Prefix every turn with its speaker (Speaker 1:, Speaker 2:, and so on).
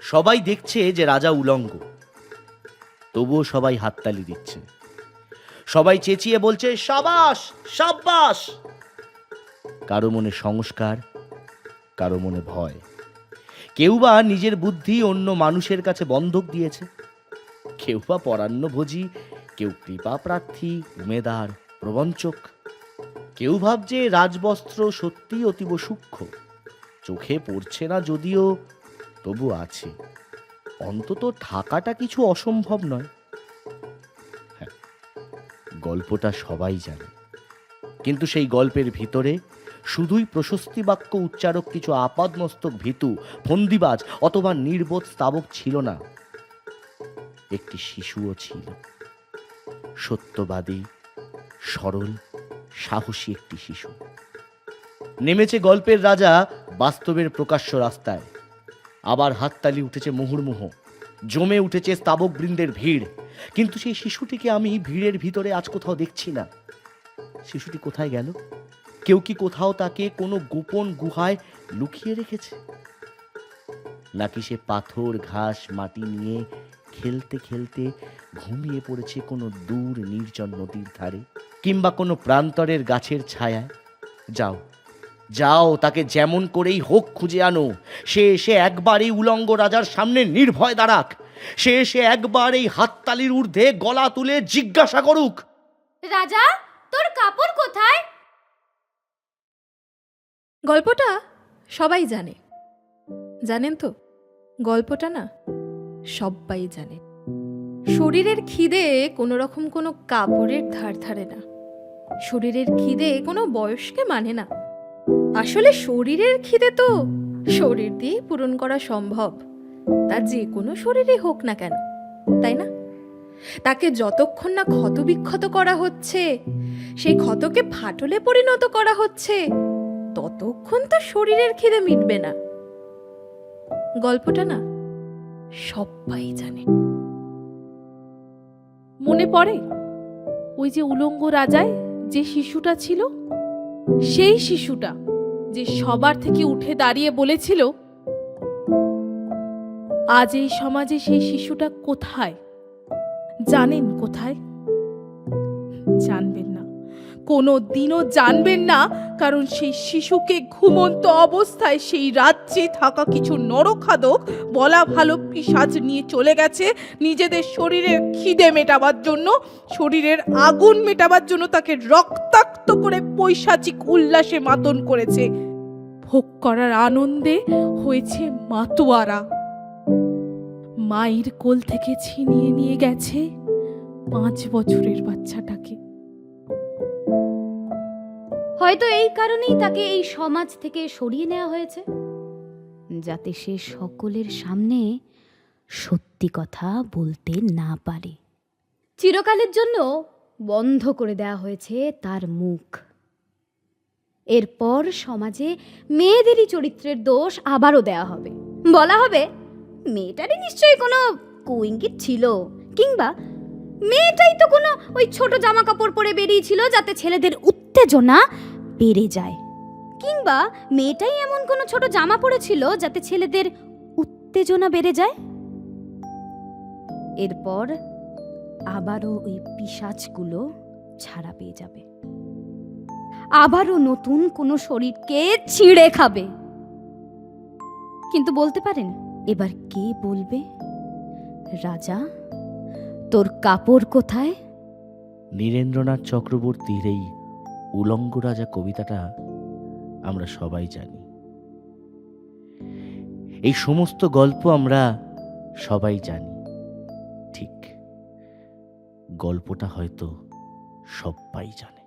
Speaker 1: সবাই দেখছে যে রাজা উলঙ্গ। তবুও সবাই হাততালি দিচ্ছে। সবাই চেঁচিয়ে বলছে, সাবাস, সাব্বাস! কারও মনে সংস্কার, কারও মনে ভয়। কেউ বা নিজের বুদ্ধি অন্য মানুষের কাছে বন্ধক দিয়েছে। কেউ বা পরান্নভোজী, কেউ কৃপা প্রার্থী, উমেদার, প্রবঞ্চক। কেউ ভাবছে রাজবস্ত্র সত্যি অতীব সূক্ষ্ম। চোখে পড়ছে না যদিও তবু আছে। অন্তত থাকাটা কিছু অসম্ভব নয়। হ্যাঁ, গল্পটা সবাই জানে। কিন্তু সেই গল্পের ভিতরে শুধুই প্রশস্তি বাক্য উচ্চারক কিছু আপাদমস্তক ভীতু ফন্দিবাজ অথবা নির্বোধ স্তাবক ছিল না। একটি শিশুও ছিল। সত্যবাদী সরল সাহসী একটি শিশু। নেমেছে গল্পের রাজা বাস্তবের প্রকাশ্য রাস্তায়। আবার হাততালি উঠেছে মুহুর্মুহ। জমে উঠেছে স্তাবক বৃন্দের ভিড়। কিন্তু সেই শিশুটিকে আমি ভিড়ের ভিতরে আজ কোথাও দেখছি না। শিশুটি কোথায় গেল? কেউ কি কোথাও তাকে কোনো গোপন গুহায় লুকিয়ে রেখেছে? নাকি সে পাথর, ঘাস, মাটি নিয়ে খেলতে খেলতে ঘুমিয়ে পড়েছে কোনো দূর নির্জন নদীর ধারে? কিংবা কোনো প্রান্তরের গাছের ছায়ায়? যাও। যাও তাকে যেমন করেই হোক খুঁজে আনো। সে এসে একবার এই উলঙ্গ রাজার সামনে নির্ভয় দাঁড়াক। সে এসে একবার এই হাততালির ঊর্ধ্বে গলা তুলে জিজ্ঞাসা করুক।
Speaker 2: রাজা তোর কাপড় কোথায়?
Speaker 3: গল্পটা সবাই জানে। জানেন তো? গল্পটা না সবাই জানে। শরীরের খিদে কোনো রকম কোনো কাপড়ের ধার ধারে না। শরীরের খিদে কোনো বয়সকে মানে না। আসলে শরীরের খিদে তো। শরীর দিয়েই পূরণ করা সম্ভব। তা যে কোনো শরীরে হোক না কেন, তাই না? তাকে যতক্ষণ না ক্ষতবিক্ষত করা হচ্ছে, সেই ক্ষতকে ফাটলে পরিণত করা হচ্ছে, ততক্ষণ তো শরীরের খিদে মিটবে না। গল্পটা না সবাই জানে।
Speaker 4: মনে পড়ে? ওই যে উলঙ্গ রাজায় যে শিশুটা ছিল, সেই শিশুটা যে সবার থেকে উঠে দাঁড়িয়ে বলেছিল, আজ এই সমাজে সেই শিশুটা কোথায়? জানেন কোথায়? জানবেন না। কোনো দিনও জানবেন না, কারণ সেই শিশুকে ঘুমন্ত অবস্থায় সেই রাজ্যে থাকা কিছু নরখাদক বলা ভালো পিসাজ নিয়ে চলে গেছে। নিজেদের শরীরের খিদে মেটাবার জন্য, শরীরের আগুন মেটাবার জন্য তাকে রক্তাক্ত করে পৈশাচিক উল্লাসে মাতন করেছে। ভোগ করার আনন্দে হয়েছে মাতোয়ারা। মায়ের কোল থেকে ছিনিয়ে নিয়ে গেছে পাঁচ বছরের বাচ্চাটাকে।
Speaker 2: হয়তো এই কারণেই তাকে এই সমাজ থেকে সরিয়ে নেওয়া হয়েছে। যাতে সে সকলের সামনে সত্যি কথা বলতে না পারে। চিরকালের জন্য বন্ধ করে দেওয়া হয়েছে তার মুখ। এরপর সমাজে মেয়েদেরই চরিত্রের দোষ আবারও দেওয়া হবে। বলা হবে, মেয়েটারই নিশ্চয়ই কোনো কুইঙ্কিট ছিল, কিংবা মেয়েটাই তো কোনো ওই ছোট জামা কাপড় পরে বেরিয়েছিল যাতে ছেলেদের উত্তেজনা বেড়ে যায়। কিংবা মেয়েটাই এমন কোনো ছোট জামা পরেছিল যাতে ছেলেদের উত্তেজনা বেড়ে যায়? এরপর আবারও ওই পিসাজগুলো ছাড়া পেয়ে যাবে। আবারও নতুন কোনো শরীরকে ছিঁড়ে খাবে। কিন্তু বলতে পারেন, এবার কে বলবে? রাজা, তোর কাপড় কোথায়?
Speaker 1: নীরেন্দ্রনাথ চক্রবর্তীর এই উলঙ্গ রাজা কবিতাটা আমরা সবাই জানি। এই সমস্ত গল্প আমরা সবাই জানি, ঠিক। গল্পটা হয়তো সব পাই জানে।